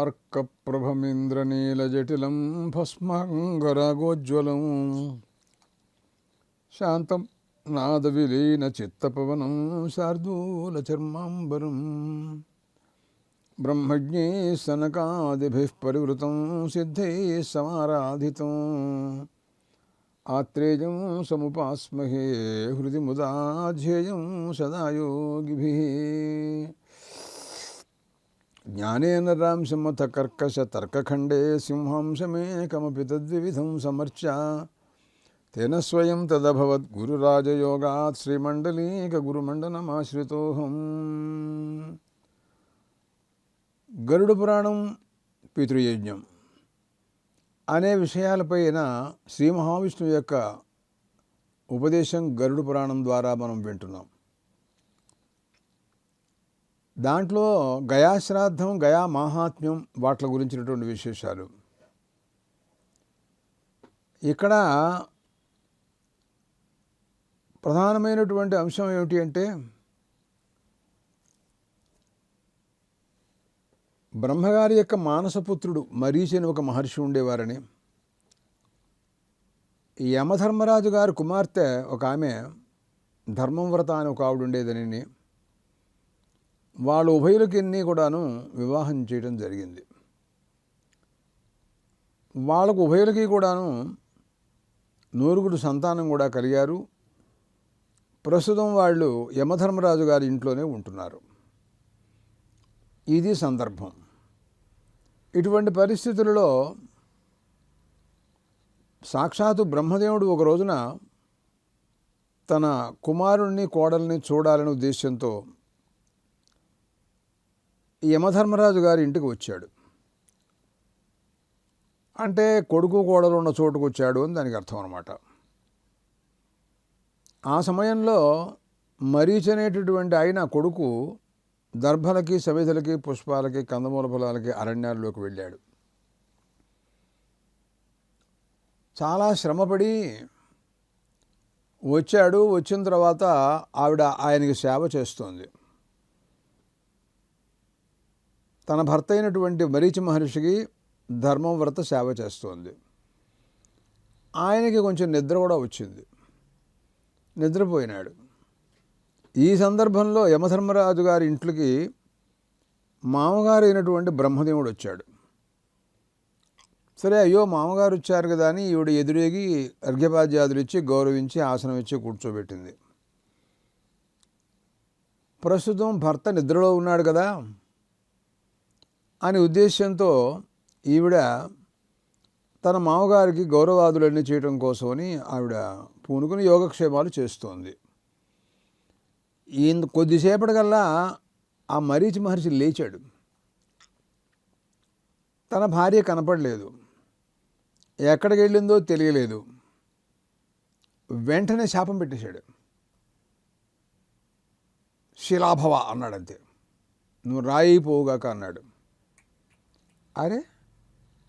నీలార్కప్రభమింద్రనీలజటిలం భస్మంగరాగోజ్వలం శాంతం నాదవిలీన చిత్తపవనం శార్దూలచర్మాంబరం బ్రహ్మజ్ఞే సనకాదిభిः పరివృతం సిద్ధై సమారాధితం ఆత్రేయం సముపాస్మహే హృది ముదా ధ్యేయం సదా యోగిభిः జ్ఞానేన రాంశమథ కర్కశ తర్కఖండే సింహాంశమేకమపి తద్వివిధం సమర్చ. తేన స్వయం తదభవద్ గురురాజయోగాత్ శ్రీమండలీక గురుమండనమాశ్రితోహం గరుడ పురాణం పితృయజ్ఞం. అనే విషయాలపైన శ్రీ మహావిష్ణువు యొక్క ఉపదేశం గరుడ పురాణం ద్వారా మనం వింటున్నాం. దాంట్లో గయాశ్రాద్ధం గయా మాహాత్మ్యం వాటి గురించినటువంటి విశేషాలు. ఇక్కడ ప్రధానమైనటువంటి అంశం ఏమిటి అంటే బ్రహ్మగారి యొక్క మానసపుత్రుడు మరీచి అని ఒక మహర్షి ఉండేవారని. యమధర్మరాజు గారి కుమార్తె ఒక ఆమె ధర్మంవ్రత అని ఒక ఆవిడ ఉండేదని. వాళ్ళ ఉభయులకిన్ని కూడాను వివాహం చేయడం జరిగింది. వాళ్ళకు ఉభయులకి కూడాను నూరుగుడు సంతానం కూడా కలిగారు. ప్రస్తుతం వాళ్ళు యమధర్మరాజు గారి ఇంట్లోనే ఉంటున్నారు. ఇది సందర్భం. ఇటువంటి పరిస్థితులలో సాక్షాత్తు బ్రహ్మదేవుడు ఒక రోజున తన కుమారుణ్ణి కోడల్ని చూడాలనే ఉద్దేశంతో యమధర్మరాజు గారి ఇంటికి వచ్చాడు. అంటే కొడుకు కోడలు ఉన్న చోటుకు వచ్చాడు అని దానికి అర్థం అనమాట ఆ సమయంలో మరీచ్ అనేటటువంటి ఆయన కొడుకు దర్భలకి సవిధలకి పుష్పాలకి కందమూల ఫలాలకి అరణ్యాల్లోకి వెళ్ళాడు. చాలా శ్రమపడి వచ్చాడు. వచ్చిన తర్వాత ఆవిడ ఆయనకి సేవ చేస్తోంది. తన భర్త అయినటువంటి మరీచి మహర్షికి ధర్మవ్రత సేవ చేస్తోంది. ఆయనకి కొంచెం నిద్ర కూడా వచ్చింది. నిద్రపోయినాడు. ఈ సందర్భంలో యమధర్మరాజు గారి ఇంట్లోకి మామగారు అయినటువంటి బ్రహ్మదేవుడు వచ్చాడు. సరే అయ్యో మామగారు వచ్చారు కదా అని ఈవిడ ఎదురేగి అర్ఘ్యపాద్యాదులు ఇచ్చి గౌరవించి ఆసనం ఇచ్చి కూర్చోబెట్టింది. ప్రస్తుతం భర్త నిద్రలో ఉన్నాడు కదా. అనే ఉద్దేశంతో ఈవిడ తన మామగారికి గౌరవాదులన్నీ చేయడం కోసమని ఆవిడ పూనుకుని యోగక్షేమాలు చేస్తోంది. ఈ కొద్దిసేపటికల్లా ఆ మరీచి మహర్షి లేచాడు. తన భార్య కనపడలేదు. ఎక్కడికి వెళ్ళిందో తెలియలేదు. వెంటనే శాపం పెట్టేశాడు. శిలాభవ అన్నాడంతే. నువ్వు రాయిపోవుగాక అన్నాడు. అరే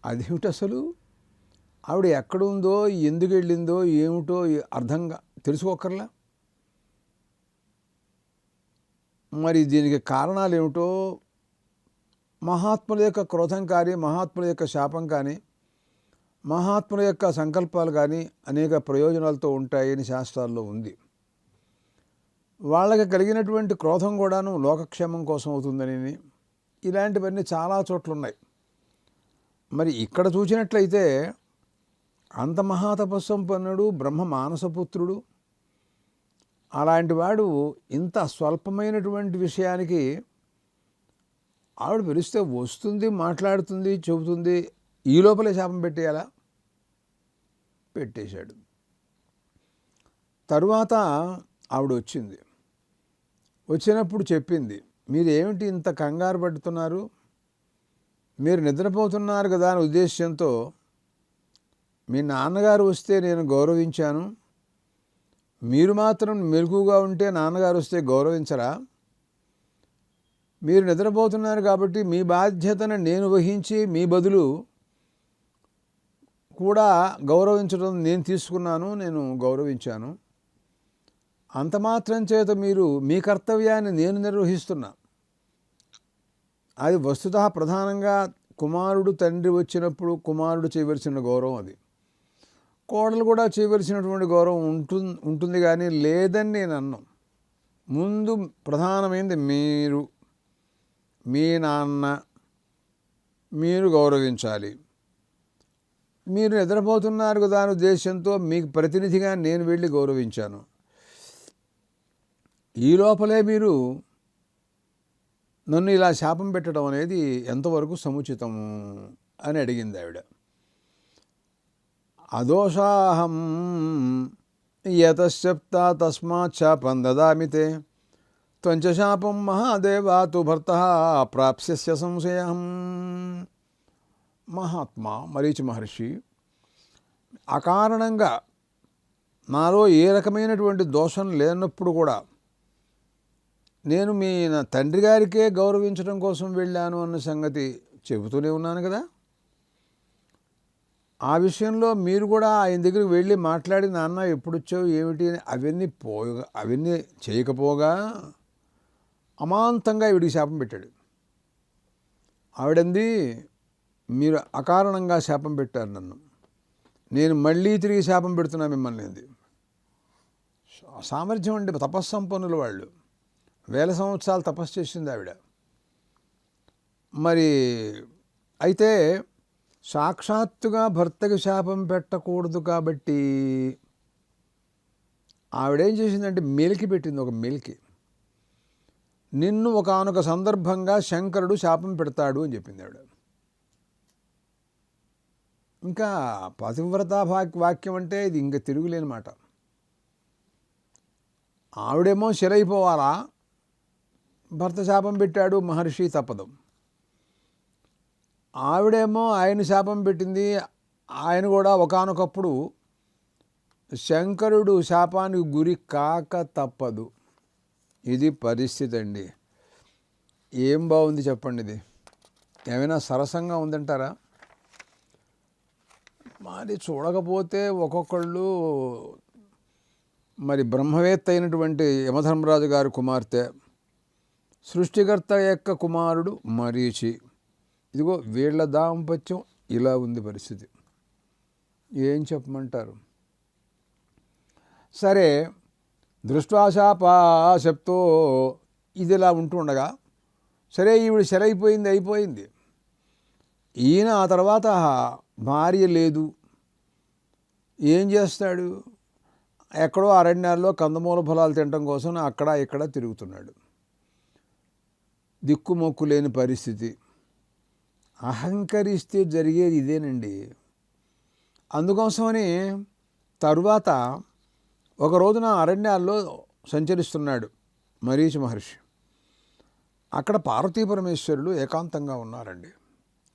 అదేమిటి అసలు? ఆవిడ ఎక్కడుందో ఎందుకు వెళ్ళిందో ఏమిటో అర్థంగా తెలుసుకోకర్లా మరి దీనికి కారణాలు ఏమిటో? మహాత్ముల యొక్క క్రోధం కానీ మహాత్ముల యొక్క శాపం కానీ మహాత్ముల యొక్క సంకల్పాలు కానీ అనేక ప్రయోజనాలతో ఉంటాయని శాస్త్రాల్లో ఉంది. వాళ్ళకి కలిగినటువంటి క్రోధం కూడాను లోకక్షేమం కోసం అవుతుందని ఇలాంటివన్నీ చాలా చోట్ల ఉన్నాయి మరి ఇక్కడ చూసినట్లయితే అంత మహాతపస్సంపన్నుడు బ్రహ్మ మానసపుత్రుడు అలాంటి వాడు ఇంత స్వల్పమైనటువంటి విషయానికి ఆవిడ పిలిస్తే వస్తుంది మాట్లాడుతుంది చెబుతుంది ఈ లోపలే శాపం పెట్టేయాలా? పెట్టేశాడు. తరువాత ఆవిడ వచ్చింది. వచ్చినప్పుడు చెప్పింది మీరేమిటి ఇంత కంగారు పడుతున్నారు? మీరు నిద్రపోతున్నారు కదా అనే ఉద్దేశ్యంతో మీ నాన్నగారు వస్తే నేను గౌరవించాను. మీరు మాత్రం మెలకుగా ఉంటే నాన్నగారు వస్తే గౌరవించరా? మీరు నిద్రపోతున్నారు కాబట్టి మీ బాధ్యతను నేను వహించి మీ బదులు కూడా గౌరవించడం నేను తీసుకున్నాను నేను గౌరవించాను. అంత మాత్రం చేత మీరు మీ కర్తవ్యాన్ని నేను నిర్వహిస్తున్నా. అది వస్తుత ప్రధానంగా కుమారుడు తండ్రి వచ్చినప్పుడు కుమారుడు చేయవలసిన గౌరవం అది. కోడలు కూడా చేయవలసినటువంటి గౌరవం ఉంటుంది ఉంటుంది కానీ లేదని నేను అన్నాం. ముందు ప్రధానమైనది మీరు మీ నాన్న మీరు గౌరవించాలి. మీరు నిద్రపోతున్నారు కదా అనే ఉద్దేశంతో మీకు ప్రతినిధిగా నేను వెళ్ళి గౌరవించాను. ఈ లోపలే మీరు నన్ను ఇలా శాపం పెట్టడం అనేది ఎంతవరకు సముచితము అని అడిగింది ఆవిడ. అదోషాహం యతశ్చప్త తస్మాత్ శాపం దదామితే. త్వంచ శాపం మహాదేవా తు భర్త ప్రాప్స్య సంశయం మహాత్మా మరీచి మహర్షి అకారణంగా నాలో ఏ రకమైనటువంటి దోషం లేనప్పుడు కూడా నేను మీ నా తండ్రి గారికే గౌరవించడం కోసం వెళ్ళాను అన్న సంగతి చెబుతూనే ఉన్నాను కదా. ఆ విషయంలో మీరు కూడా ఆయన దగ్గరికి వెళ్ళి మాట్లాడి నాన్న ఎప్పుడు వచ్చావు ఏమిటి? అని అవన్నీ పోగా అవన్నీ చేయకపోగా అమాంతంగా ఈవిడికి శాపం పెట్టాడు. ఆవిడంది మీరు అకారణంగా శాపం పెట్టారు నన్ను. నేను మళ్ళీ తిరిగి శాపం పెడుతున్నా మిమ్మల్ని అంది. సామర్థ్యం అంటే తపస్సంపన్నులు వాళ్ళు. వేల సంవత్సరాలు తపస్సు చేసింది ఆవిడ. మరి అయితే సాక్షాత్తుగా భర్తకి శాపం పెట్టకూడదు కాబట్టి ఆవిడేం చేసిందంటే మెలికి పెట్టింది ఒక మెలికి. నిన్ను ఒకనొక సందర్భంగా శంకరుడు శాపం పెడతాడు అని చెప్పింది ఆవిడ. ఇంకా పతివ్రత వాక్యం అంటే ఇది ఇంకా తిరుగులేని మాట ఆవిడేమో శిలైపోవాలా భర్త శాపం పెట్టాడు మహర్షి తప్పదు. ఆవిడేమో ఆయన శాపం పెట్టింది ఆయన కూడా ఒకనొకప్పుడు శంకరుడు శాపానికి గురి కాక తప్పదు. ఇది పరిస్థితి అండి. ఏం బాగుంది చెప్పండి ఇది. ఏమైనా సరసంగా ఉందంటారా? మరి చూడకపోతే ఒక్కొక్కళ్ళు మరి బ్రహ్మవేత్త అయినటువంటి యమధర్మరాజు గారి కుమార్తె సృష్టికర్త యొక్క కుమారుడు మరీచి. ఇదిగో వీళ్ళ దాంపత్యం ఇలా ఉంది పరిస్థితి. ఏం చెప్పమంటారు? సరే దృష్టాశాపాశప్తో ఇది ఇలా ఉంటుండగా సరే ఈవిడ సెలైపోయింది అయిపోయింది. ఈయన ఆ తర్వాత భార్య లేదు. ఏం చేస్తాడు? ఎక్కడో అరణ్యాల్లో కందమూల ఫలాలు తినడం కోసం అక్కడ ఇక్కడ తిరుగుతున్నాడు. దిక్కుమొక్కు లేని పరిస్థితి. అహంకరిస్తే జరిగేది ఇదేనండి. అందుకోసమని తరువాత ఒక రోజున అరణ్యాల్లో సంచరిస్తున్నాడు మరీచి మహర్షి. అక్కడ పార్వతీ పరమేశ్వరులు ఏకాంతంగా ఉన్నారండి.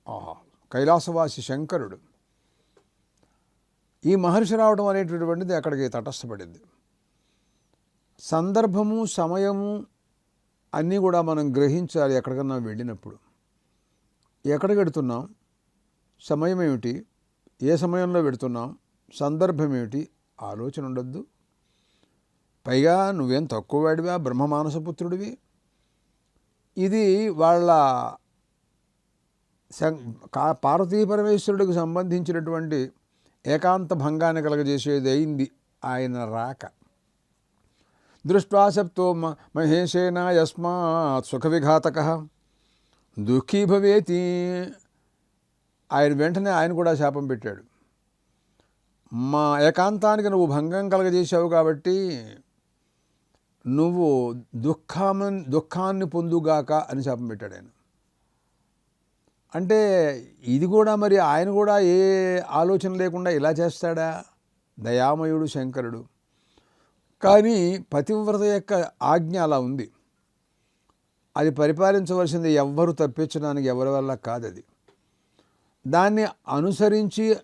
ఆహా కైలాసవాసి శంకరుడు. ఈ మహర్షి రావడం అనేటటువంటిది అక్కడికి తటస్థపడింది. సందర్భము సమయము అన్నీ కూడా మనం గ్రహించాలి ఎక్కడికన్నా వెళ్ళినప్పుడు. ఎక్కడికి వెడుతున్నాం? సమయం ఏమిటి? ఏ సమయంలో పెడుతున్నాం సందర్భం ఏమిటి? ఆలోచన ఉండొద్దు. పైగా నువ్వేం తక్కువ వాడివా? బ్రహ్మమానసపుత్రుడివి ఇది వాళ్ళ పార్వతీ పరమేశ్వరుడికి సంబంధించినటువంటి ఏకాంత భంగాన్ని కలగజేసేది అయింది ఆయన రాక. దృష్ట్వాసప్తో మహేషేన యస్మాత్ సుఖ విఘాతక దుఃఖీ భవేతి. ఆయన వెంటనే ఆయన కూడా శాపం పెట్టాడు. మా ఏకాంతానికి నువ్వు భంగం కలగజేశావు కాబట్టి నువ్వు దుఃఖాన్ని దుఃఖాన్ని పొందుగాక అని శాపం పెట్టాడు ఆయన. అంటే ఇది కూడా మరి ఆయన కూడా ఏ ఆలోచన లేకుండా ఇలా చేస్తాడా? దయామయుడు శంకరుడు. కానీ పతివ్రత యొక్క ఆజ్ఞ అలా ఉంది. అది పరిపాలించవలసింది ఎవ్వరు తప్పించడానికి ఎవరి వల్ల కాదు అది దాన్ని అనుసరించి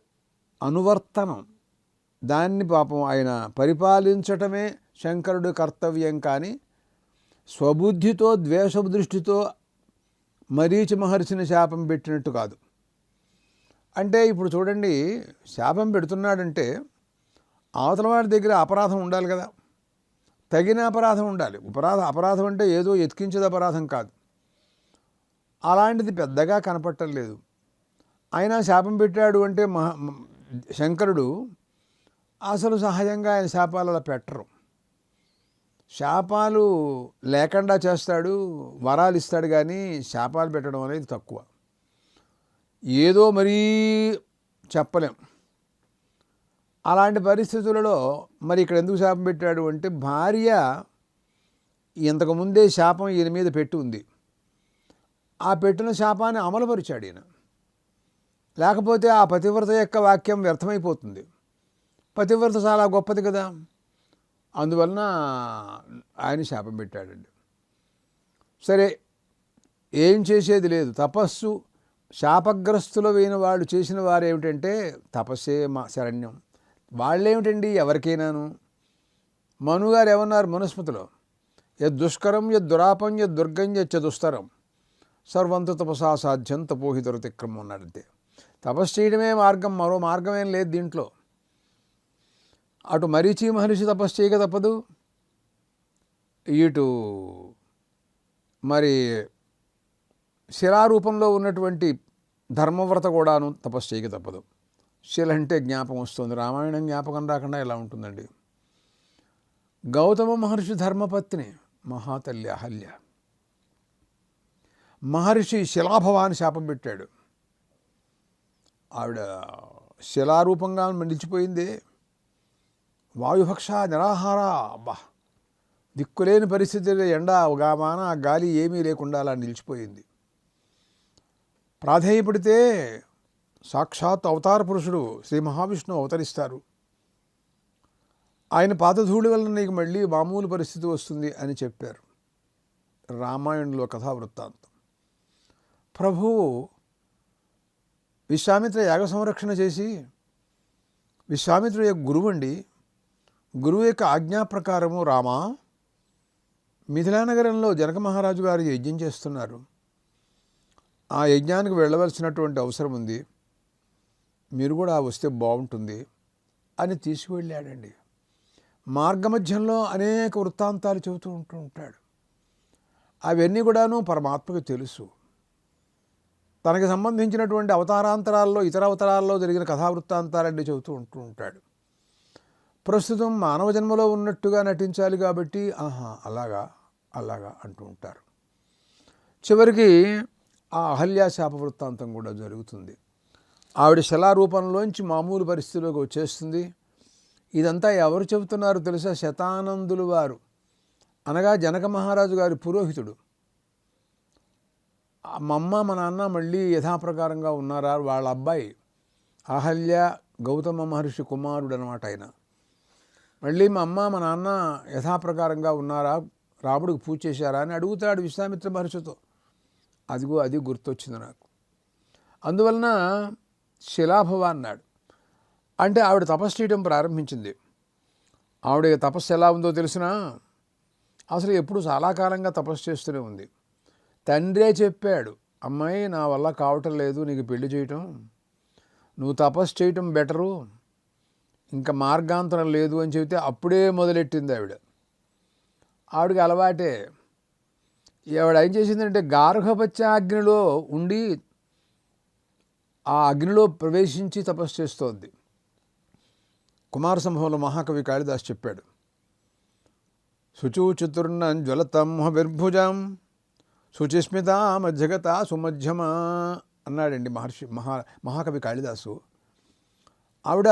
అనువర్తనం దాన్ని పాపం ఆయన పరిపాలించటమే శంకరుడు కర్తవ్యం కానీ స్వబుద్ధితో ద్వేషదృష్టితో మరీచి మహర్షిని శాపం పెట్టినట్టు కాదు. అంటే ఇప్పుడు చూడండి శాపం పెడుతున్నాడంటే అవతల వాడి దగ్గర అపరాధం ఉండాలి కదా. తగిన అపరాధం ఉండాలి. అపరాధ అపరాధం అంటే ఏదో ఎతికించేది అపరాధం కాదు. అలాంటిది పెద్దగా కనపట్టలేదు ఆయన శాపం పెట్టాడు అంటే మహా శంకరుడు అసలు సహజంగా ఆయన శాపాలు అలా పెట్టరు. శాపాలు లేకుండా చేస్తాడు వరాలు ఇస్తాడు కానీ శాపాలు పెట్టడం అనేది తక్కువ. ఏదో మరీ చెప్పలేం. అలాంటి పరిస్థితులలో మరి ఇక్కడ ఎందుకు శాపం పెట్టాడు అంటే భార్య ఇంతకుముందే శాపం ఈయన మీద పెట్టి ఉంది. ఆ పెట్టిన శాపాన్ని అమలుపరిచాడు ఈయన. లేకపోతే ఆ పతివ్రత యొక్క వాక్యం వ్యర్థమైపోతుంది. పతివ్రత చాలా గొప్పది కదా. అందువలన ఆయన శాపం పెట్టాడండి. సరే ఏం చేసేది లేదు. తపస్సు శాపగ్రస్తులు అయిన వాళ్ళు చేసిన వారు ఏమిటంటే తపస్సే మా శరణ్యం. వాళ్ళేమిటండి ఎవరికైనాను? మనుగారు ఏమన్నారు మనుస్మృతిలో? యద్దుష్కరం దుష్కరం యద్ దురాపం సర్వంతు దుర్గం తపసా సాధ్యం తపోహితరు తిక్రమం అన్నాడంతే తపస్సు చేయడమే మార్గం మరో మార్గమేం లేదు దీంట్లో. అటు మరీచి మహర్షి తపస్సు చేయక తప్పదు. ఇటు మరి శిలారూపంలో ఉన్నటువంటి ధర్మవ్రత కూడాను తపస్సు చేయక తప్పదు. శిల అంటే జ్ఞాపకం వస్తుంది. రామాయణం జ్ఞాపకం రాకుండా ఎలా ఉంటుందండి? గౌతమ మహర్షి ధర్మపత్ని మహాతల్లి అహల్య. మహర్షి శిలాభవాన్ని శాపం పెట్టాడు. ఆవిడ శిలారూపంగా నిలిచిపోయింది. వాయుభక్ష నిరాహార అబ్బా! దిక్కులేని పరిస్థితుల్లో ఎండ గామాన గాలి ఏమీ లేకుండా అలా నిలిచిపోయింది. ప్రాధేయపడితే సాక్షాత్ అవతార పురుషుడు శ్రీ మహావిష్ణువు అవతరిస్తారు. ఆయన పాదధూళి వలన నీకు మళ్ళీ మామూలు పరిస్థితి వస్తుంది అని చెప్పారు. రామాయణంలో కథా వృత్తాంతం ప్రభువు విశ్వామిత్ర యాగ సంరక్షణ చేసి విశ్వామిత్రుడు యొక్క గురువు అండి గురువు యొక్క ఆజ్ఞా ప్రకారము రామా మిథిలానగరంలో జనక మహారాజు గారు యజ్ఞం చేస్తున్నారు. ఆ యజ్ఞానికి వెళ్ళవలసినటువంటి అవసరం ఉంది. మీరు కూడా వస్తే బాగుంటుంది అని తీసుకువెళ్ళాడండి. మార్గమధ్యంలో అనేక వృత్తాంతాలు చెబుతూ ఉంటూ ఉంటాడు. అవన్నీ కూడాను పరమాత్మకు తెలుసు. తనకి సంబంధించినటువంటి అవతారాంతరాల్లో ఇతర అవతారాల్లో జరిగిన కథావృత్తాంతాలన్నీ చెబుతూ ఉంటూ ఉంటాడు. ప్రస్తుతం మానవ జన్మలో ఉన్నట్టుగా నటించాలి కాబట్టి ఆహా అలాగా అలాగా అంటూ ఉంటారు. చివరికి ఆ అహల్యా శాప వృత్తాంతం కూడా జరుగుతుంది. ఆవిడ శిలారూపంలోంచి మామూలు పరిస్థితిలోకి వచ్చేస్తుంది. ఇదంతా ఎవరు చెబుతున్నారు తెలుసా? శతానందులు వారు. అనగా జనక మహారాజు గారి పురోహితుడు. మా అమ్మ మా నాన్న మళ్ళీ యథాప్రకారంగా ఉన్నారా? వాళ్ళ అబ్బాయి అహల్య గౌతమ మహర్షి కుమారుడు అనమాట ఆయన. మళ్ళీ మా అమ్మ మా నాన్న యథాప్రకారంగా ఉన్నారా? రాముడికి పూజ చేశారా అని అడుగుతాడు విశ్వామిత్ర మహర్షితో. అదిగో అది గుర్తొచ్చింది నాకు. అందువలన శిలాభవ అన్నాడు అంటే ఆవిడ తపస్సు చేయడం ప్రారంభించింది. ఆవిడ తపస్సు ఎలా ఉందో తెలిసినా? అసలు ఎప్పుడు చాలా కాలంగా తపస్సు చేస్తూనే ఉంది. తండ్రే చెప్పాడు అమ్మాయి నా వల్ల కావటం లేదు నీకు పెళ్ళి చేయటం. నువ్వు తపస్సు చేయటం బెటరు. ఇంకా మార్గాంతరం లేదు అని చెబితే అప్పుడే మొదలెట్టింది ఆవిడ. ఆవిడకి అలవాటే ఆవిడ ఏం చేసిందంటే గార్హపత్యాగ్నిలో ఉండి ఆ అగ్నిలో ప్రవేశించి తపస్సు చేస్తోంది. కుమార సంభవంలో మహాకవి కాళిదాస్ చెప్పాడు శుచూ చతుర్ణం విర్భుజం శుచిస్మితామ జగత మధ్యగత సుమధ్యమ అన్నాడండి మహర్షి మహా మహాకవి కాళిదాసు. ఆవిడ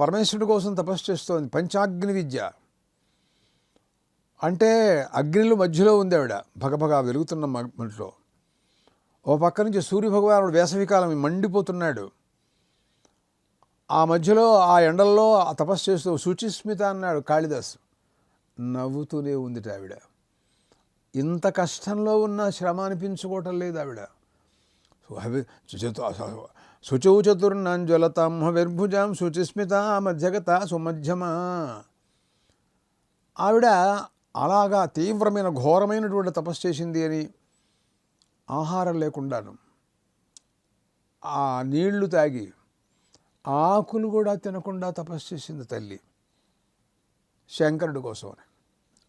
పరమేశ్వరుడి కోసం తపస్సు చేస్తోంది పంచాగ్ని విద్య. అంటే అగ్నిలు మధ్యలో ఉంది ఆవిడ భగభగా వెలుగుతున్న మనిషిలో ఓ పక్క నుంచి సూర్యభగవానుడు వేసవికాలం మండిపోతున్నాడు. ఆ మధ్యలో ఆ ఎండల్లో ఆ తపస్సు చేస్తూ శుచిస్మిత అన్నాడు కాళిదాసు. నవ్వుతూనే ఉంది ఆవిడ. ఇంత కష్టంలో ఉన్న శ్రమ అనిపించుకోవటం లేదు ఆవిడ. శుచౌ చతుర్ణంజ్వలతం విర్భుజం శుచిస్మిత మధ్యగత సుమధ్యమా. ఆవిడ అలాగా తీవ్రమైన ఘోరమైనటువంటి తపస్సు చేసింది అని ఆహారం లేకుండాను. ఆ నీళ్ళు తాగి ఆకులు కూడా తినకుండా తపస్సు చేసింది తల్లి. శంకరుడి కోసం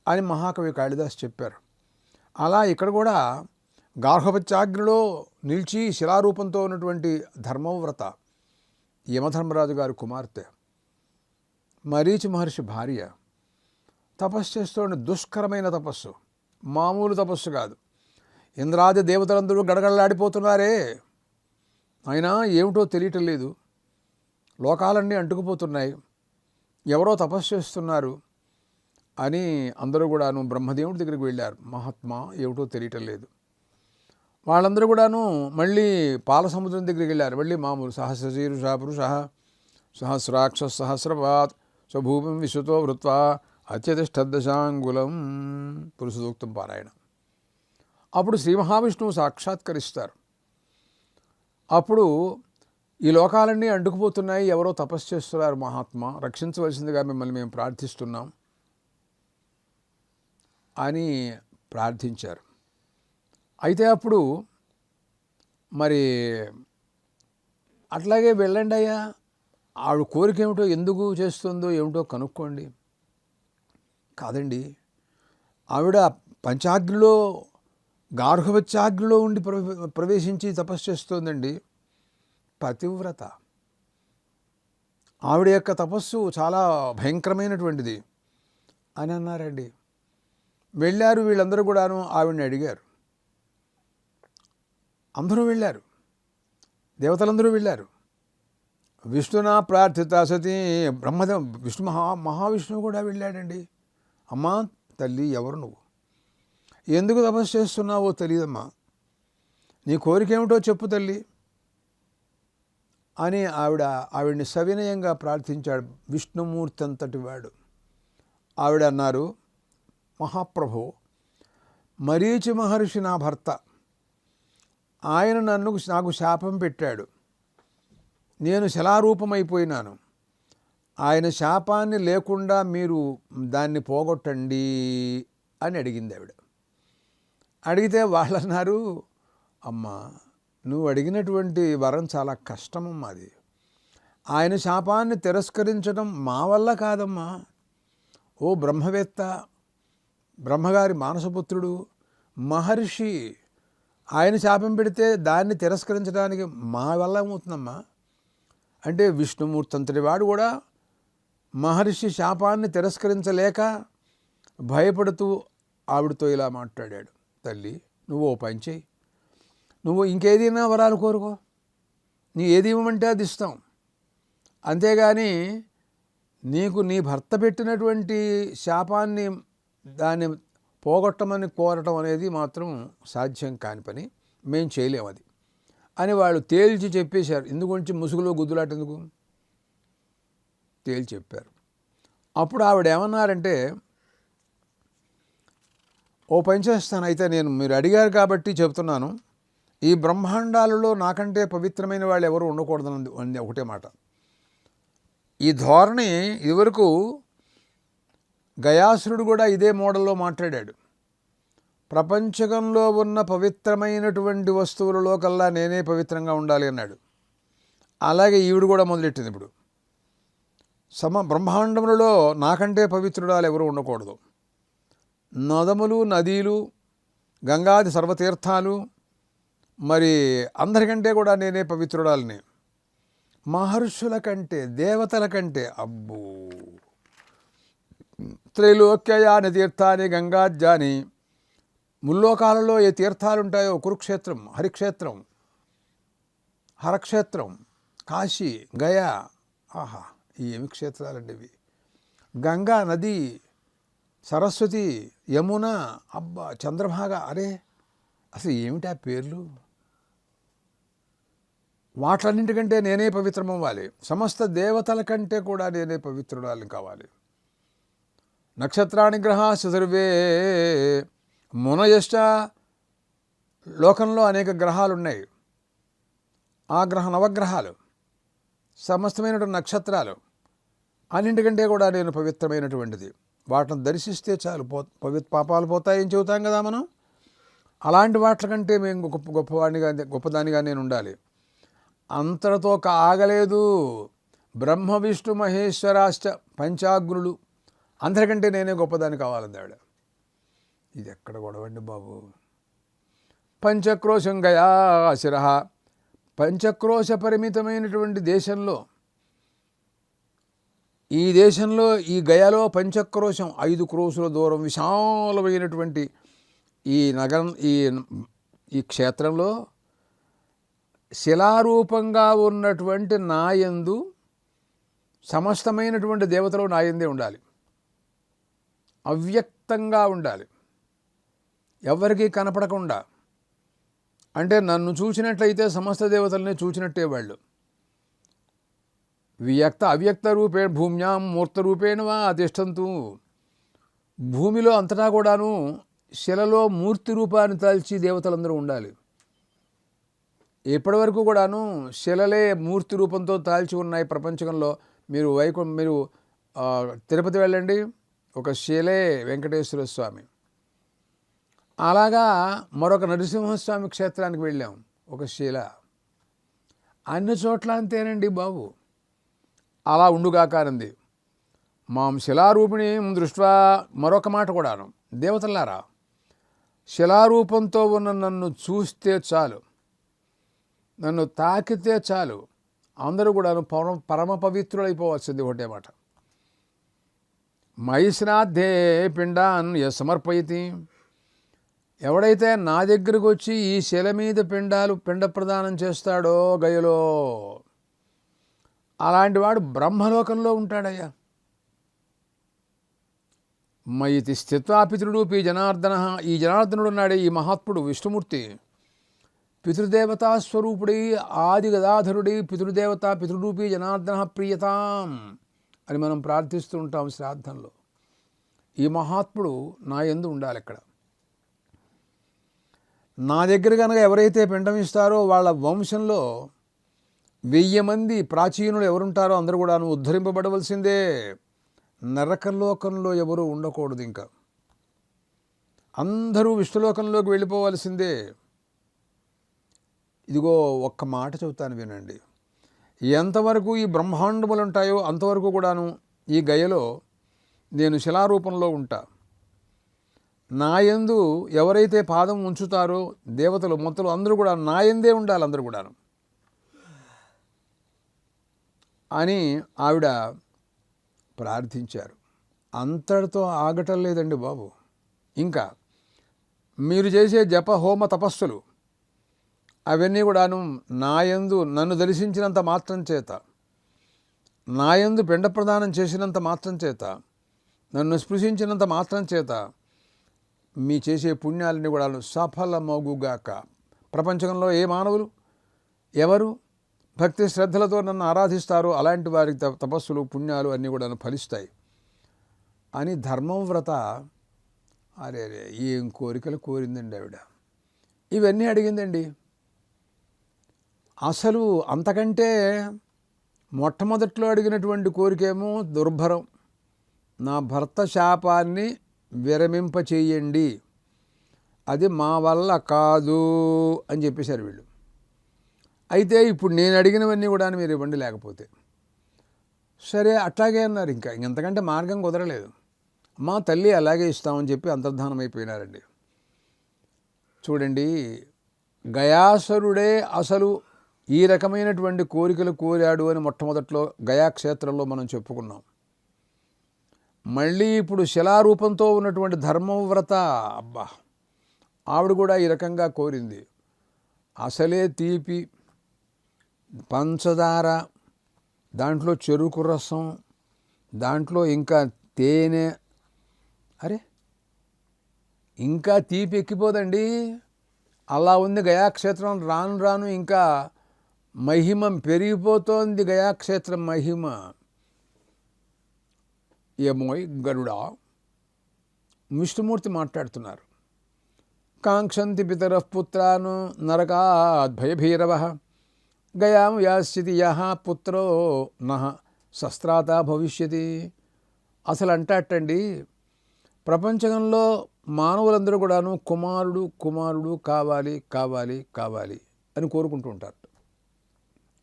అని మహాకవి కాళిదాస్ చెప్పారు. అలా ఇక్కడ కూడా గార్హపత్యాగ్నిలో నిలిచి శిలారూపంతో ఉన్నటువంటి ధర్మవ్రత యమధర్మరాజు గారి కుమార్తె మరీచి మహర్షి భార్య తపస్సు చేస్తున్న దుష్కరమైన తపస్సు మామూలు తపస్సు కాదు. ఇంద్రాది దేవతలందరూ గడగడలాడిపోతున్నారే. అయినా ఏమిటో తెలియటం లేదు. లోకాలన్నీ అంటుకుపోతున్నాయి. ఎవరో తపస్సు చేస్తున్నారు అని అందరూ కూడాను బ్రహ్మదేవుడి దగ్గరికి వెళ్ళారు. మహాత్మా ఏమిటో తెలియటం లేదు. వాళ్ళందరూ కూడాను మళ్ళీ పాల సముద్రం దగ్గరికి వెళ్ళారు. మళ్ళీ మామూలు సహస్రశీరుష పురుష సహస్రాక్ష సహస్రపాత్ స్వభూమిం విశ్వతో వృత్వా అత్యతిష్టదశాంగులం పురుష సూక్తం పారాయణ. అప్పుడు శ్రీ మహావిష్ణువు సాక్షాత్కరిస్తారు. అప్పుడు ఈ లోకాలన్నీ అంటుకుపోతున్నాయి. ఎవరో తపస్సు చేస్తున్నారు మహాత్మ. రక్షించవలసిందిగా మిమ్మల్ని మేము ప్రార్థిస్తున్నాం అని ప్రార్థించారు. అయితే అప్పుడు మరి అట్లాగే వెళ్ళండి అయ్యా. ఆవిడ కోరిక ఏమిటో ఎందుకు చేస్తుందో ఏమిటో కనుక్కోండి. కాదండి. ఆవిడ పంచాగ్నిలో గార్హవత్యాగ్నిలో ఉండి ప్రవే- ప్రవేశించి తపస్సు చేస్తోందండి పతివ్రత. ఆవిడ యొక్క తపస్సు చాలా భయంకరమైనటువంటిది అని అన్నారండి. వెళ్ళారు వీళ్ళందరూ కూడాను ఆవిడని అడిగారు. అందరూ వెళ్ళారు. దేవతలందరూ వెళ్ళారు. విష్ణునా ప్రార్థిత సతీ బ్రహ్మదేవ విష్ణు మహా మహావిష్ణువు కూడా వెళ్ళాడండి. అమ్మా తల్లి ఎవరు నువ్వు? ఎందుకు తపస్సు చేస్తున్నావో తెలియదమ్మా. నీ కోరిక ఏమిటో చెప్పు తల్లి అని ఆవిడ ఆవిడ్ని సవినయంగా ప్రార్థించాడు విష్ణుమూర్తి అంతటి వాడు. ఆవిడ అన్నారు మహాప్రభు మరీచి మహర్షి నా భర్త. ఆయన నన్ను నాకు శాపం పెట్టాడు. నేను శిలారూపమైపోయినాను. ఆయన శాపాన్ని లేకుండా మీరు దాన్ని పోగొట్టండి అని అడిగింది ఆవిడ. అడిగితే వాళ్ళు అన్నారు అమ్మా నువ్వు అడిగినటువంటి వరం చాలా కష్టమమ్మా అది. ఆయన శాపాన్ని తిరస్కరించడం మా వల్ల కాదమ్మా. ఓ బ్రహ్మవేత్త బ్రహ్మగారి మానసపుత్రుడు మహర్షి ఆయన శాపం పెడితే దాన్ని తిరస్కరించడానికి మా వల్ల ఏమవుతుందమ్మా? అంటే విష్ణుమూర్తి అంతటి వాడు కూడా మహర్షి శాపాన్ని తిరస్కరించలేక భయపడుతూ ఆవిడతో ఇలా మాట్లాడాడు. తల్లి నువ్వు ఓ పని చేయి నువ్వు ఇంకేదైనా వరాలు కోరుకో. నీ ఏది ఇవ్వమంటే అది ఇస్తాం. అంతేగాని నీకు నీ భర్త పెట్టినటువంటి శాపాన్ని దాన్ని పోగొట్టమని కోరటం అనేది మాత్రం సాధ్యం కాని పని. మేము చేయలేం అది. అని వాళ్ళు తేల్చి చెప్పేశారు. ఎందుగురించి ముసుగులో గుద్దులాట ఎందుకు? తేల్చి చెప్పారు. అప్పుడు ఆవిడ ఏమన్నారంటే ఓ పని చేస్తాను. అయితే నేను మీరు అడిగారు కాబట్టి చెప్తున్నాను. ఈ బ్రహ్మాండాలలో నాకంటే పవిత్రమైన వాళ్ళు ఎవరు ఉండకూడదని అంది ఒకటే మాట. ఈ ధోరణి ఇదివరకు గయాసురుడు కూడా ఇదే మోడల్లో మాట్లాడాడు. ప్రపంచకంలో ఉన్న పవిత్రమైనటువంటి వస్తువులలో కల్లా నేనే పవిత్రంగా ఉండాలి అన్నాడు. అలాగే ఈవిడు కూడా మొదలెట్టింది ఇప్పుడు. సమ బ్రహ్మాండములలో నాకంటే పవిత్రుడాలు ఎవరు ఉండకూడదు. నదములు నదీలు గంగాది సర్వతీర్థాలు మరి అందరికంటే కూడా నేనే పవిత్రుడాలని మహర్షుల కంటే దేవతల కంటే అబ్బో! త్రైలోక్యయాని తీర్థాన్ని గంగాజ్యాని ముల్లోకాలలో ఏ తీర్థాలు ఉంటాయో కురుక్షేత్రం హరిక్షేత్రం హరక్షేత్రం కాశీ గయా ఆహా ఏమి క్షేత్రాలండి ఇవి? గంగా నది సరస్వతి యమున అబ్బా చంద్రభాగ అరే అసలు ఏమిటా పేర్లు? వాటన్నింటికంటే నేనే పవిత్రం అవ్వాలి సమస్త దేవతల కంటే కూడా నేనే పవిత్రుడాలని కావాలి. నక్షత్రాణి గ్రహ సర్వే మునయశ్చ లోకంలో అనేక గ్రహాలు ఉన్నాయి ఆ గ్రహ నవగ్రహాలు సమస్తమైనటువంటి నక్షత్రాలు అన్నింటికంటే కూడా నేను పవిత్రమైనటువంటిది. వాటిని దర్శిస్తే చాలు. పో పవిత్ర పాపాలు పోతాయని చెబుతాం కదా మనం. అలాంటి వాటి కంటే మేము గొప్ప గొప్పవాడినిగా గొప్పదానిగా నేను ఉండాలి. అంతటితో ఆగలేదు. బ్రహ్మ విష్ణు మహేశ్వరాశ్చ పంచాగ్నులు. అందరికంటే నేనే గొప్పదాన్ని కావాలంది ఆవిడ. ఇది ఎక్కడ గొడవండి బాబు? పంచక్రోశం గయా శిర పంచక్రోశ పరిమితమైనటువంటి దేశంలో ఈ దేశంలో ఈ గయలో పంచక్రోశం ఐదు క్రోసుల దూరం విశాలమైనటువంటి ఈ నగరం ఈ ఈ క్షేత్రంలో శిలారూపంగా ఉన్నటువంటి నాయందు సమస్తమైనటువంటి దేవతలు నాయందే ఉండాలి. అవ్యక్తంగా ఉండాలి. ఎవరికీ కనపడకుండా. అంటే నన్ను చూసినట్లయితే సమస్త దేవతల్ని చూసినట్టే వాళ్ళు. వ్యక్త అవ్యక్త రూపే భూమ్యాం మూర్తరూపేణ వా అతిష్టంతు భూమిలో అంతటా కూడాను శిలలో మూర్తి రూపాన్ని తలిచి దేవతలందరూ ఉండాలి. ఇప్పటివరకు కూడాను శిలలే మూర్తి రూపంతో తాల్చి ఉన్నాయి ప్రపంచంలో. మీరు వైకు మీరు తిరుపతి వెళ్ళండి. ఒక శిలే వెంకటేశ్వర స్వామి. అలాగా మరొక నరసింహస్వామి క్షేత్రానికి వెళ్ళాం ఒక శిల. అన్ని చోట్ల అంతేనండి బాబు. అలా ఉండుగాకారంది మాం శిలారూపిణి దృష్ట్యా మరొక మాట కూడాను. దేవతలారా శిలారూపంతో ఉన్న నన్ను చూస్తే చాలు. నన్ను తాకితే చాలు. అందరూ కూడాను పరమ పరమ పవిత్రులైపోవలసింది ఒకటే మాట. మైశ్రాద్ధే పిండాన్ య సమర్పయితి ఎవడైతే నా దగ్గరకు వచ్చి ఈ శిల మీద పిండాలు పిండ ప్రదానం చేస్తాడో గయలో అలాంటి వాడు బ్రహ్మలోకంలో ఉంటాడయ్యా. మయితి స్థిత్వా పితృడూపి జనార్దన. ఈ జనార్దనుడు ఉన్నాడే ఈ మహాత్ముడు విష్ణుమూర్తి. పితృదేవతా స్వరూపుడి ఆది గదాధరుడి పితృదేవత పితృరూపి జనార్దన ప్రియతాం అని మనం ప్రార్థిస్తూ ఉంటాం శ్రాద్ధంలో. ఈ మహాత్ముడు నా ఎందు ఉండాలి ఇక్కడ నా దగ్గర కనుక ఎవరైతే పిండం ఇస్తారో వాళ్ళ వంశంలో వెయ్యి మంది ప్రాచీనులు ఎవరుంటారో అందరూ కూడాను ఉద్ధరింపబడవలసిందే. నరకలోకంలో ఎవరు ఉండకూడదు ఇంకా. అందరూ విష్ణులోకంలోకి వెళ్ళిపోవలసిందే. ఇదిగో ఒక్క మాట చెబుతాను వినండి. ఎంతవరకు ఈ బ్రహ్మాండములు ఉంటాయో అంతవరకు కూడాను ఈ గయలో నేను శిలారూపంలో ఉంటా. నాయందు ఎవరైతే పాదం ఉంచుతారో దేవతలు మొత్తలు అందరూ కూడా నాయందే ఉండాలి అందరూ కూడాను. అని ఆవిడ ప్రార్థించారు. అంతటితో ఆగటం లేదండి బాబు. ఇంకా మీరు చేసే జప హోమ తపస్సులు అవన్నీ కూడాను నాయందు నన్ను దర్శించినంత మాత్రం చేత నాయందు పిండ ప్రదానం చేసినంత మాత్రం చేత నన్ను స్పృశించినంత మాత్రం చేత మీ చేసే పుణ్యాలని కూడా సఫలమగుగాక. ప్రపంచంలో ఏ మానవులు? ఎవరు? భక్తి శ్రద్ధలతో నన్ను ఆరాధిస్తారు. అలాంటి వారికి తపస్సులు పుణ్యాలు అన్నీ కూడా ఫలిస్తాయి. అని ధర్మం వ్రత అరే రే ఏం కోరికలు కోరిందండి ఆవిడ. ఇవన్నీ అడిగిందండి. అసలు అంతకంటే మొట్టమొదట్లో అడిగినటువంటి కోరికేమో దుర్భరం. నా భర్త శాపాన్ని విరమింప చేయండి అది మా వల్ల కాదు అని చెప్పేశారు వీళ్ళు. అయితే ఇప్పుడు నేను అడిగినవన్నీ కూడా మీరు ఇవ్వండి లేకపోతే. సరే అట్లాగే అన్నారు ఇంకా ఇంతకంటే మార్గం కుదరలేదు. మా తల్లి అలాగే ఇస్తామని చెప్పి అంతర్ధానం అయిపోయినారండి. చూడండి గయాసురుడే అసలు ఈ రకమైనటువంటి కోరికలు కోరాడు అని మొట్టమొదట్లో గయాక్షేత్రంలో మనం చెప్పుకున్నాం. మళ్ళీ ఇప్పుడు శిలారూపంతో ఉన్నటువంటి ధర్మవ్రత అబ్బా! ఆవిడ కూడా ఈ రకంగా కోరింది. అసలే తీపి పంచదార దాంట్లో చెరుకు రసం దాంట్లో ఇంకా తేనె. అరే ఇంకా తీపి ఎక్కిపోదండి. అలా ఉంది గయాక్షేత్రం రాను రాను ఇంకా మహిమ పెరిగిపోతోంది గయాక్షేత్రం మహిమ. ఏమోయ్ గరుడా విష్ణుమూర్తి మాట్లాడుతున్నారు. కాంక్షంతి పితర పుత్రాను నరకాద్ భయభీరవ గయాం యాస్యతి యహ పుత్రో నహ శస్త్రాత భవిష్యతి. అసలు అంటాటండి ప్రపంచంలో మానవులందరూ కూడాను కుమారుడు కుమారుడు కావాలి కావాలి కావాలి అని కోరుకుంటూ ఉంటారు.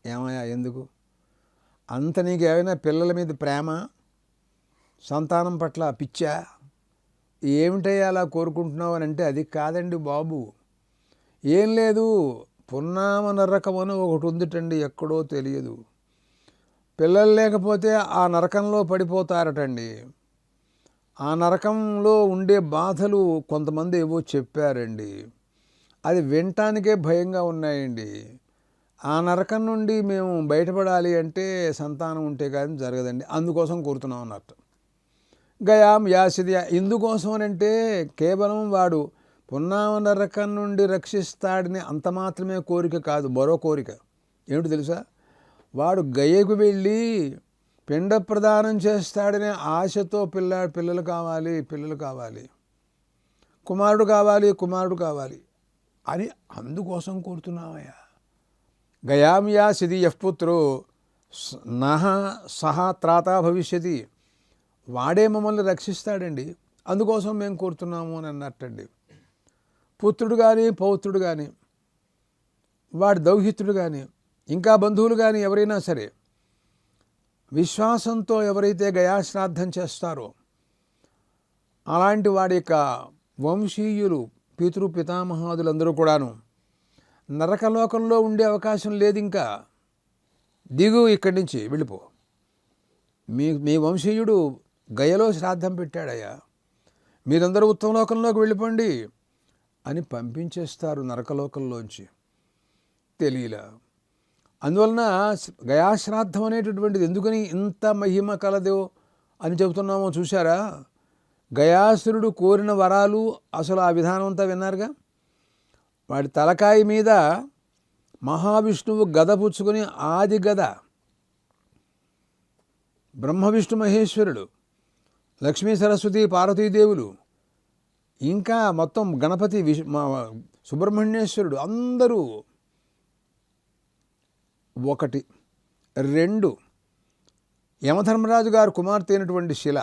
ఏమయ్యా ఎందుకు? అంత నీకు ఏమైనా పిల్లల మీద ప్రేమ సంతానం పట్ల పిచ్చా? ఏమిటయ్యా అలా కోరుకుంటున్నావు అని అంటే అది కాదండి బాబు. ఏం లేదు పున్నామ నరకం అని ఒకటి ఉందిటండి ఎక్కడో తెలియదు. పిల్లలు లేకపోతే ఆ నరకంలో పడిపోతారటండి. ఆ నరకంలో ఉండే బాధలు కొంతమంది ఏవో చెప్పారండి. అది వినటానికే భయంగా ఉన్నాయండి. ఆ నరకం నుండి మేము బయటపడాలి అంటే సంతానం ఉంటే కానీ జరగదండి. అందుకోసం కోరుతున్నాం అన్నట్టు. గయాం యాసిది ఎందుకోసం అంటే కేవలం వాడు పున్నామ నరకం నుండి రక్షిస్తాడని అంత మాత్రమే కోరిక కాదు మరో కోరిక. ఏమిటి తెలుసా? వాడు గయకు వెళ్ళి పిండ ప్రదానం చేస్తాడనే ఆశతో పిల్ల పిల్లలు కావాలి పిల్లలు కావాలి. కుమారుడు కావాలి కుమారుడు కావాలి అని అందుకోసం కోరుతున్నామయ్యా గయామియా సిది యః పుత్రో నహ సహా త్రాత భవిష్యతి. వాడే మమ్మల్ని రక్షిస్తాడండి. అందుకోసం మేము కోరుతున్నాము అని అన్నట్టండి. పుత్రుడు కానీ పౌత్రుడు కానీ వాడి దౌహిత్రుడు కానీ ఇంకా బంధువులు కానీ ఎవరైనా సరే విశ్వాసంతో ఎవరైతే గయాశ్రాద్ధం చేస్తారో అలాంటి వాడి యొక్క వంశీయులు పితృ పితామహాదులందరూ కూడాను నరకలోకంలో ఉండే అవకాశం లేదు ఇంకా దిగు ఇక్కడి నుంచి వెళ్ళిపో. మీ మీ వంశీయుడు గయలో శ్రాద్ధం పెట్టాడయ్యా. మీరందరూ ఉత్తమ లోకంలోకి వెళ్ళిపోండి. అని పంపించేస్తారు నరకలోకంలోంచి. తెలియలా అందువలన గయాశ్రాద్ధం అనేటటువంటిది ఎందుకని ఇంత మహిమ కలదో అని చెబుతున్నామో చూశారా? గయాసురుడు కోరిన వరాలు అసలు ఆ విధానం అంతా విన్నారుగా? వాడి తలకాయ మీద మహావిష్ణువు గద పుచ్చుకొని ఆది గద. బ్రహ్మ విష్ణు మహేశ్వరుడు లక్ష్మీ సరస్వతి పార్వతీదేవులు ఇంకా మొత్తం గణపతి విష్ మా సుబ్రహ్మణ్యేశ్వరుడు అందరూ ఒకటి రెండు యమధర్మరాజు గారు కుమార్తె అయినటువంటి శిల.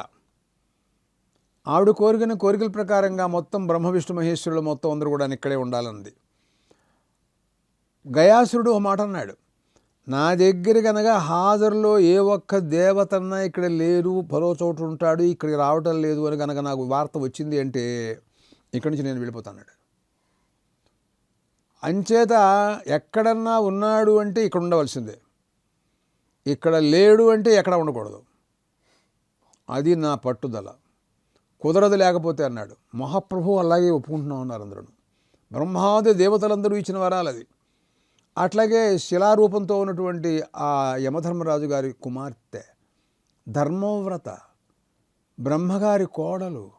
ఆవిడ కోరికన కోరికల ప్రకారంగా మొత్తం బ్రహ్మ విష్ణు మహేశ్వరులు మొత్తం అందరూ కూడా ఇక్కడే ఉండాలంది. గయాసురుడు ఒక మాట అన్నాడు నా దగ్గర కనుక హాజరులో ఏ ఒక్క దేవతన్నా ఇక్కడ లేరు పలో చోటు ఉంటాడు ఇక్కడికి రావటం లేదు అని కనుక నాకు వార్త వచ్చింది అంటే ఇక్కడి నుంచి నేను వెళ్ళిపోతాన్నాడు. అంచేత ఎక్కడన్నా ఉన్నాడు అంటే ఇక్కడ ఉండవలసిందే. ఇక్కడ లేడు అంటే ఎక్కడ ఉండకూడదు. అది నా పట్టుదల. కుదరదు లేకపోతే అన్నాడు. మహాప్రభు అలాగే ఒప్పుకుంటున్నాం అన్నారు అందరూ బ్రహ్మాది దేవతలందరూ ఇచ్చిన వరాలు అది. అట్లాగే శిలారూపంతో ఉన్నటువంటి ఆ యమధర్మరాజు గారి కుమార్తె ధర్మవ్రత బ్రహ్మగారి కోడలు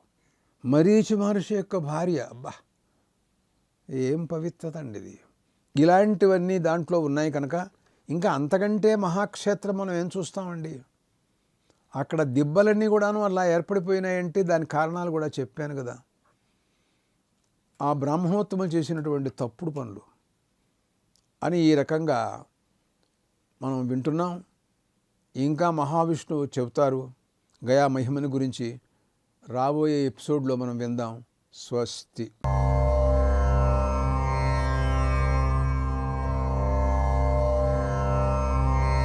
మరీచి మహర్షి యొక్క భార్య. అబ్బా! ఏం పవిత్రత అండి ఇది ఇలాంటివన్నీ దాంట్లో ఉన్నాయి కనుక ఇంకా అంతకంటే మహాక్షేత్రం మనం ఏం చూస్తామండి? అక్కడ దిబ్బలన్నీ కూడాను అలా ఏర్పడిపోయినాయంటే దాని కారణాలు కూడా చెప్పాను కదా. ఆ బ్రాహ్మణోత్తములు చేసినటువంటి తప్పుడు పనులు అని ఈ రకంగా మనం వింటున్నాం. ఇంకా మహావిష్ణువు చెబుతారు గయా మహిమని గురించి రాబోయే ఎపిసోడ్లో మనం విందాం. స్వస్తి.